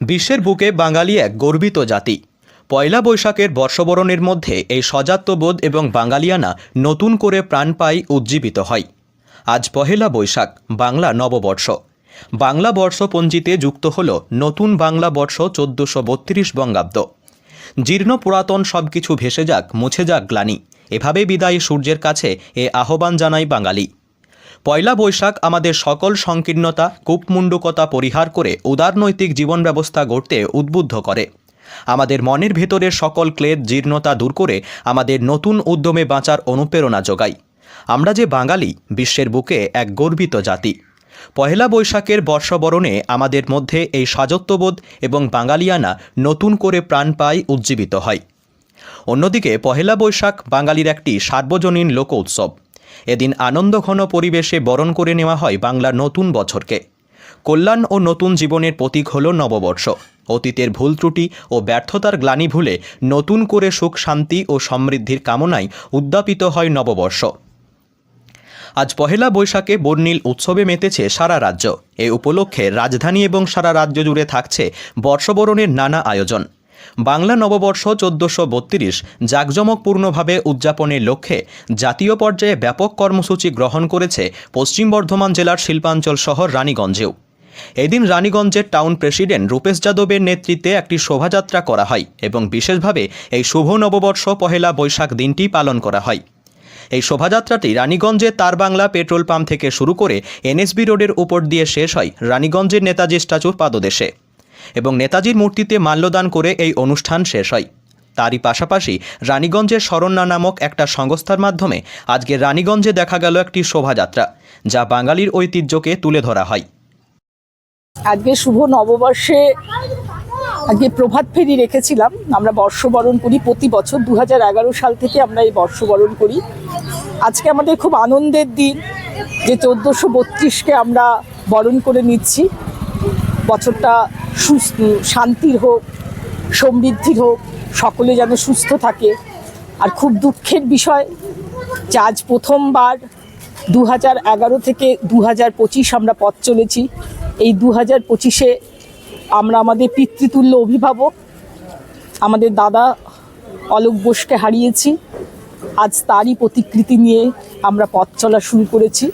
বিশ্বের বুকে বাঙালি এক গর্বিত জাতি। পয়লা বৈশাখের বর্ষবরণের মধ্যে এই সজাত্যবোধ এবং বাঙালিয়ানা নতুন করে প্রাণ পাই উজ্জীবিত হয়। আজ পহেলা বৈশাখ, বাংলা নববর্ষ। বাংলা বর্ষপঞ্জিতে যুক্ত হল নতুন বাংলা বর্ষ চোদ্দোশো বত্রিশ বঙ্গাব্দ। জীর্ণ পুরাতন সব কিছু ভেসে যাক, মুছে যাক গ্লানি। এভাবে বিদায়ী সূর্যের কাছে এ আহ্বান জানায় বাঙালি। পয়লা বৈশাখ আমাদের সকল সংকীর্ণতা, কূপমুণ্ডকতা পরিহার করে উদারনৈতিক জীবন ব্যবস্থা গড়তে উদ্বুদ্ধ করে। আমাদের মনের ভেতরের সকল ক্লেদ, জীর্ণতা দূর করে আমাদের নতুন উদ্যমে বাঁচার অনুপ্রেরণা যোগায় আমরা যে বাঙালি, বিশ্বের বুকে এক গর্বিত জাতি। পহেলা বৈশাখের বর্ষবরণে আমাদের মধ্যে এই সাজত্ববোধ এবং বাঙালিয়ানা নতুন করে প্রাণ পায় উজ্জীবিত হয়। অন্যদিকে পহেলা বৈশাখ বাঙালির একটি সার্বজনীন লোক উৎসব এদিন আনন্দঘন পরিবেশে বরণ করে নেওয়া হয় বাংলার নতুন বছরকে। কল্যাণ ও নতুন জীবনের প্রতীক হল নববর্ষ। অতীতের ভুল ত্রুটি ও ব্যর্থতার গ্লানি ভুলে নতুন করে সুখ, শান্তি ও সমৃদ্ধির কামনায় উদ্যাপিত হয় নববর্ষ। আজ পহেলা বৈশাখে বর্ণিল উৎসবে মেতেছে সারা রাজ্য। এ উপলক্ষে রাজধানী এবং সারা রাজ্য জুড়ে থাকছে বর্ষবরণের নানা আয়োজন। বাংলা নববর্ষ চোদ্দোশো বত্রিশ জাঁকজমকপূর্ণভাবে উদযাপনের লক্ষ্যে জাতীয় পর্যায়ে ব্যাপক কর্মসূচি গ্রহণ করেছে পশ্চিম বর্ধমান জেলার শিল্পাঞ্চল শহর রানীগঞ্জেও। এদিন রানীগঞ্জের টাউন প্রেসিডেন্ট রূপেশ যাদবের নেতৃত্বে একটি শোভাযাত্রা করা হয় এবং বিশেষভাবে এই শুভ নববর্ষ পহেলা বৈশাখ দিনটি পালন করা হয়। এই শোভাযাত্রাটি রানীগঞ্জের তারবাংলা পেট্রোল পাম্প থেকে শুরু করে এনএসবি রোডের উপর দিয়ে শেষ হয় রানীগঞ্জের নেতাজি স্ট্যাচুর পাদদেশে। এবং নেতাজির মূর্তিতে মাল্যদান করে এই অনুষ্ঠান শেষ হয়। তারই পাশাপাশি রানীগঞ্জের শরণ্যা নামক একটা সংস্থার মাধ্যমে আজকে রানীগঞ্জে দেখা গেল একটি শোভাযাত্রা, যা বাঙালির ঐতিহ্যকে তুলে ধরা হয়। আজকে শুভ নববর্ষে আজকে প্রভাত ফেরি রেখেছিলাম। আমরা বর্ষবরণ করি প্রতি বছর দু হাজার এগারো সাল থেকে আমরা এই বর্ষবরণ করি। আজকে আমাদের খুব আনন্দের দিন, যে চোদ্দোশো বত্রিশকে আমরা বরণ করে নিচ্ছি। বছরটা সুস্থ, শান্তির হোক, সমৃদ্ধির হোক, সকলে যেন সুস্থ থাকে। আর খুব দুঃখের বিষয়, যে আজ প্রথমবার দু হাজার এগারো থেকে দু হাজার পঁচিশ আমরা পথ চলেছি। এই দু হাজার পঁচিশে আমরা আমাদের পিতৃতুল্য অভিভাবক, আমাদের দাদা অলোক বোসকে হারিয়েছি। আজ তারই প্রতিকৃতি নিয়ে আমরা পথ চলা শুরু করেছি।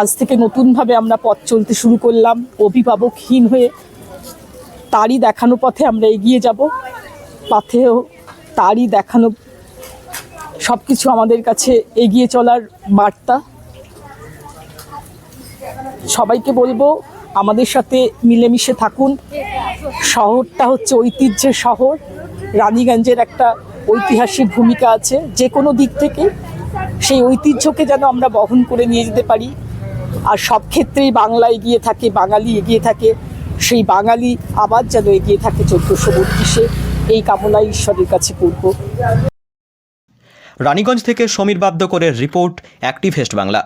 আজ থেকে নতুনভাবে আমরা পথ চলতে শুরু করলাম। অভিভাবকহীন হয়ে তারই দেখানো পথে আমরা এগিয়ে যাব। পথেও তারই দেখানো সব কিছু আমাদের কাছে এগিয়ে চলার বার্তা। সবাইকে বলব, আমাদের সাথে মিলেমিশে থাকুন। শহরটা হচ্ছে ঐতিহ্যের শহর। রানীগঞ্জের একটা ঐতিহাসিক ভূমিকা আছে। যে কোনো দিক থেকে সেই ঐতিহ্যকে যেন আমরা বহন করে নিয়ে যেতে পারি। আর সব ক্ষেত্রেই বাংলা এগিয়ে থাকে, বাঙালি এগিয়ে থাকে। সেই বাঙালি আবার যেন এগিয়ে থাকে চোদ্দশো বত্রিশে। এই কামনা ঈশ্বরের কাছে করব। রানীগঞ্জ থেকে সমীর বাদ্যকরের রিপোর্ট অ্যাক্টিভেস্ট বাংলা।